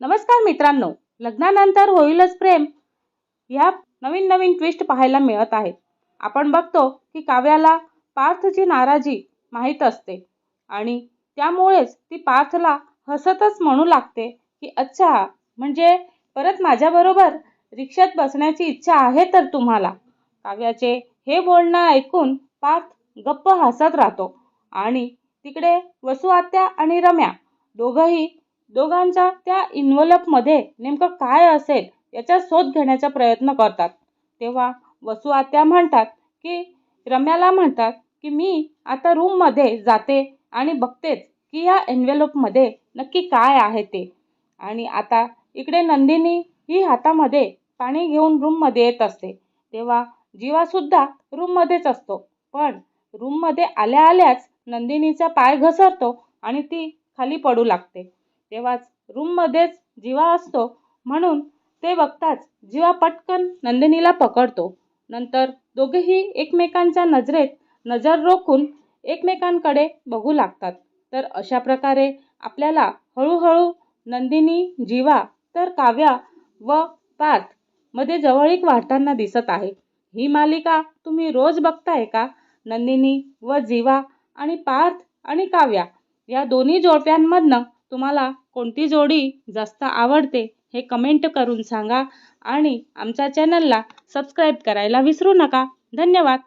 नमस्कार मित्रांनो. लग्नानंतर होईलच प्रेम. ह्या नवीन नवीन ट्विस्ट पाहायला मिळत आहेत. आपण बघतो की काव्याला पार्थची नाराजी माहीत असते. आणि त्यामुळेच ती पार्थला हसतच म्हणू लागते की अच्छा म्हणजे परत माझ्याबरोबर रिक्षात बसण्याची इच्छा आहे तर तुम्हाला. काव्याचे हे बोलणं ऐकून पार्थ गप्प हसत राहतो. आणि तिकडे वसुआत्या आणि रम्या दोघंही दोघांच्या त्या इन्व्हलपमध्ये नेमकं काय असेल याचा शोध घेण्याचा प्रयत्न करतात. तेव्हा वसू आत्या म्हणतात की रम्याला म्हणतात की मी आता रूममध्ये जाते आणि बघतेच की या एन्व्हलपमध्ये नक्की काय आहे ते. आणि आता इकडे नंदिनी ही हातामध्ये पाणी घेऊन रूममध्ये येत असते. तेव्हा जीवासुद्धा रूममध्येच असतो. पण रूममध्ये आल्या आल्याच नंदिनीचा पाय घसरतो आणि ती खाली पडू लागते. तेव्हाच रूममध्येच जिवा असतो. म्हणून ते बघताच जिवा पटकन नंदिनीला पकडतो. नंतर दोघेही एकमेकांच्या नजरेत नजर रोखून एकमेकांकडे बघू लागतात. तर अशा प्रकारे आपल्याला हळूहळू नंदिनी जिवा तर काव्या व पार्थमध्ये जवळीक वाढताना दिसत आहे. ही मालिका तुम्ही रोज बघताय का? नंदिनी व जिवा आणि पार्थ आणि काव्या या दोन्ही जोडप्यांमधनं तुम्हाला कोणती जोडी जास्त आवडते हे कमेंट करून सांगा आणि आमच्या चॅनलला सबस्क्राईब करायला विसरू नका. धन्यवाद.